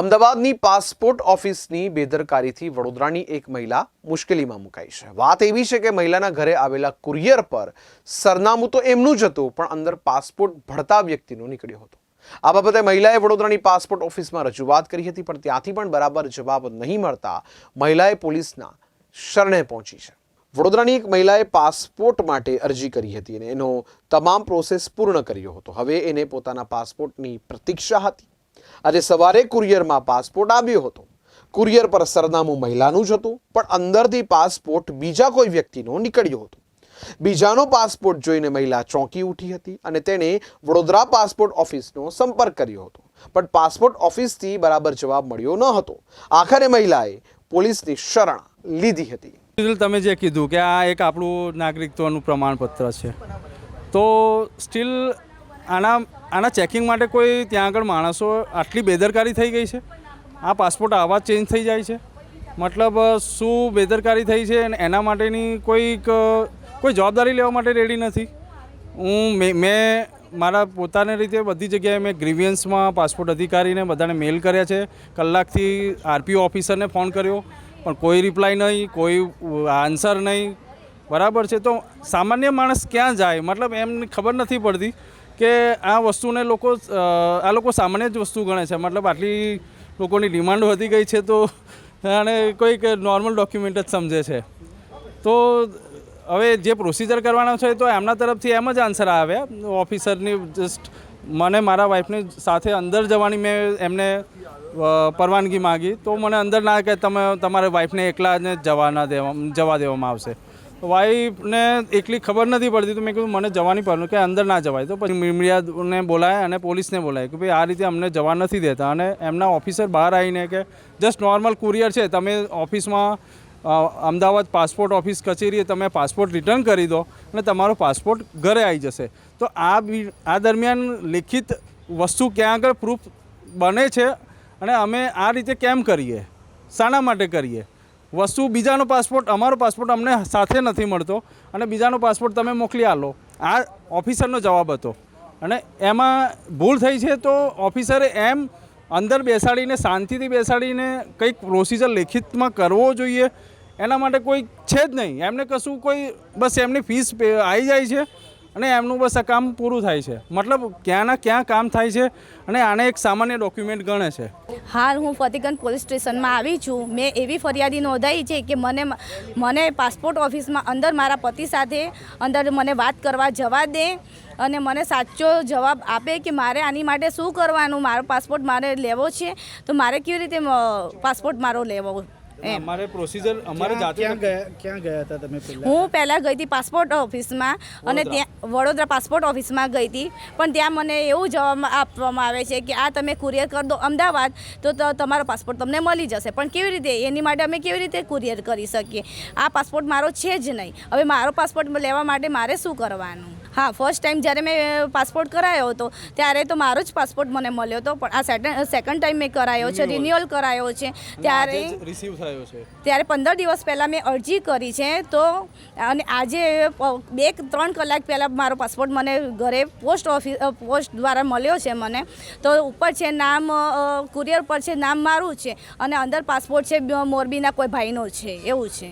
અમદાવાદની પાસપોર્ટ ઓફિસની બેદરકારીથી વડોદરાની એક મહિલા મુશ્કેલીમાં મુકાઈ છે. વાત એવી છે કે મહિલાના ઘરે આવેલા કુરિયર પર સરનામું તો એમનું જ હતું, પણ અંદર પાસપોર્ટ ભળતા વ્યક્તિનો નીકળ્યો હતો. આ બાબતે મહિલાએ વડોદરાની પાસપોર્ટ ઓફિસમાં રજૂઆત કરી હતી, પણ ત્યાંથી પણ બરાબર જવાબ નહીં મળતા મહિલાએ પોલીસના શરણે પહોંચી છે. વડોદરાની એક મહિલાએ પાસપોર્ટ માટે અરજી કરી હતી અને એનો તમામ પ્રોસેસ પૂર્ણ કર્યો હતો. હવે એને પોતાના પાસપોર્ટની પ્રતીક્ષા હતી. આજે સવારે કુરિયરમાં પાસપોર્ટ આવ્યો હતો. કુરિયર પર સરનામું મહિલાનું જ હતું, પણ અંદરથી પાસપોર્ટ બીજા કોઈ વ્યક્તિનો નીકળ્યો હતો. બીજાનો પાસપોર્ટ જોઈને મહિલા ચોંકી ઉઠી હતી અને તેણે વડોદરા પાસપોર્ટ ઓફિસનો સંપર્ક કર્યો હતો. પણ પાસપોર્ટ ઓફિસથી બરાબર જવાબ મળ્યો ન હતો. આખરે મહિલાએ પોલીસની શરણ લીધી હતી. તમે જે કીધું કે આ એક આપણું નાગરિકત્વનું પ્રમાણપત્ર છે. તો સ્ટીલ આના આના ચેકિંગ માટે કોઈ ત્યાં આગળ માણસો આટલી બેદરકારી થઈ ગઈ છે? આ પાસપોર્ટ આવા ચેન્જ થઈ જાય છે? મતલબ શું બેદરકારી થઈ છે અને એના માટેની કોઈક કોઈ જવાબદારી લેવા માટે રેડી નથી? હું, મેં મારા પોતાની રીતે બધી જગ્યાએ મેં ગ્રીવિયન્સમાં પાસપોર્ટ અધિકારીને બધાને મેલ કર્યા છે. કલાકથી આરપીઓ ઓફિસરને ફોન કર્યો, પણ કોઈ રિપ્લાય નહીં, કોઈ આન્સર નહીં. બરાબર છે? તો સામાન્ય માણસ ક્યાં જાય? મતલબ એમને ખબર નથી પડતી. કે આ વસ્તુને લોકો આ લોકો સામાન્ય જ વસ્તુ ગણે છે. મતલબ આટલી લોકોની ડિમાન્ડ વધી ગઈ છે તો અને કોઈક નોર્મલ ડોક્યુમેન્ટ જ સમજે છે. તો હવે જે પ્રોસિજર કરવાનો છે તો એમના તરફથી એમ જ આન્સર આવ્યા ઓફિસરની જસ્ટ મને મારા વાઈફની સાથે અંદર જવાની મેં એમને પરવાનગી માગી. તો મને અંદર ના કે તમે, તમારા વાઈફને એકલા જ જવા ના દેવા, જવા દેવામાં આવશે. વાઈફને એકલી ખબર નથી પડતી. તો મેં કીધું, મને જવાની પર કે અંદર ના જવાય. તો પછી મીડિયાને બોલાય અને પોલીસને બોલાય કે, ભાઈ, આ રીતે અમને જવા નથી દેતા. અને એમના ઓફિસર બહાર આવીને કે, જસ્ટ નોર્મલ કુરિયર છે. તમે ઓફિસમાં અમદાવાદ પાસપોર્ટ ઓફિસ કચેરીએ તમે પાસપોર્ટ રિટર્ન કરી દો અને તમારો પાસપોર્ટ ઘરે આવી જશે. તો આ આ દરમિયાન લેખિત વસ્તુ ક્યાં આગળ પ્રૂફ બને છે અને અમે આ રીતે કેમ કરીએ? શાના માટે કરીએ? વસ્તુ બીજાનો પાસપોર્ટ, અમારો પાસપોર્ટ અમને સાથે નથી મળતો અને બીજાનો પાસપોર્ટ તમે મોકલી આલો. આ ઓફિસરનો જવાબ હતો. અને એમાં ભૂલ થઈ છે તો ઓફિસરે એમ અંદર બેસાડીને, શાંતિથી બેસાડીને કંઈક પ્રોસિજર લેખિતમાં કરવો જોઈએ. એના માટે કોઈ છે જ નહીં. એમને કશું કોઈ, બસ એમની ફીસ આવી જાય છે. અને એમનું બસ આ કામ પૂરું થાય છે. મતલબ ક્યાંના ક્યાં કામ થાય છે અને આને એક સામાન્ય ડોક્યુમેન્ટ ગણે છે. હાલ હું ફતેગંજ પોલીસ સ્ટેશનમાં આવી છું. મેં એવી ફરિયાદી નોંધાઈ છે કે મને મને પાસપોર્ટ ઓફિસમાં અંદર મારા પતિ સાથે અંદર મને વાત કરવા જવા દે અને મને સાચો જવાબ આપે કે મારે આની માટે શું કરવાનું? મારો પાસપોર્ટ મારે લેવો છે. તો મારે કેવી રીતે પાસપોર્ટ મારો લેવો? અમારે પ્રોસિજર અમારે જાતે ક્યાં ગયા ક્યાં ગયા હતા તમે પહેલા? હું પહેલાં ગઈ હતી પાસપોર્ટ ઓફિસમાં અને ત્યાં વડોદરા પાસપોર્ટ ઓફિસમાં ગઈ હતી. પણ ત્યાં મને એવું જવાબ આપવામાં આવે છે કે આ તમે કુરિયર કરી દો અમદાવાદ તો તમારો પાસપોર્ટ તમને મળી જશે. પણ કેવી રીતે? એની માટે અમે કેવી રીતે કુરિયર કરી શકીએ? આ પાસપોર્ટ મારો છે જ નહીં. હવે મારો પાસપોર્ટ લેવા માટે મારે શું કરવાનું? હા ફર્સ્ટ ટાઈમ જ્યારે મેં પાસપોર્ટ કરાયો હતો ત્યારે તો મારો જ પાસપોર્ટ મને મળ્યો હતો પણ આ સેકન્ડ સેકન્ડ ટાઈમ મેં કરાયો છે રિન્યુઅલ કરાયો છે. ત્યારે રિસીવ થયો છે. ત્યારે પંદર દિવસ પહેલાં મેં અરજી કરી છે તો અને આજે બે ત્રણ કલાક પહેલાં મારો પાસપોર્ટ મને ઘરે પોસ્ટ ઓફિસ પોસ્ટ દ્વારા મળ્યો છે મને. તો ઉપર છે નામ કુરિયર પર છે નામ મારું છે અને અંદર પાસપોર્ટ છે મોરબીના કોઈ ભાઈનો છે એવું છે.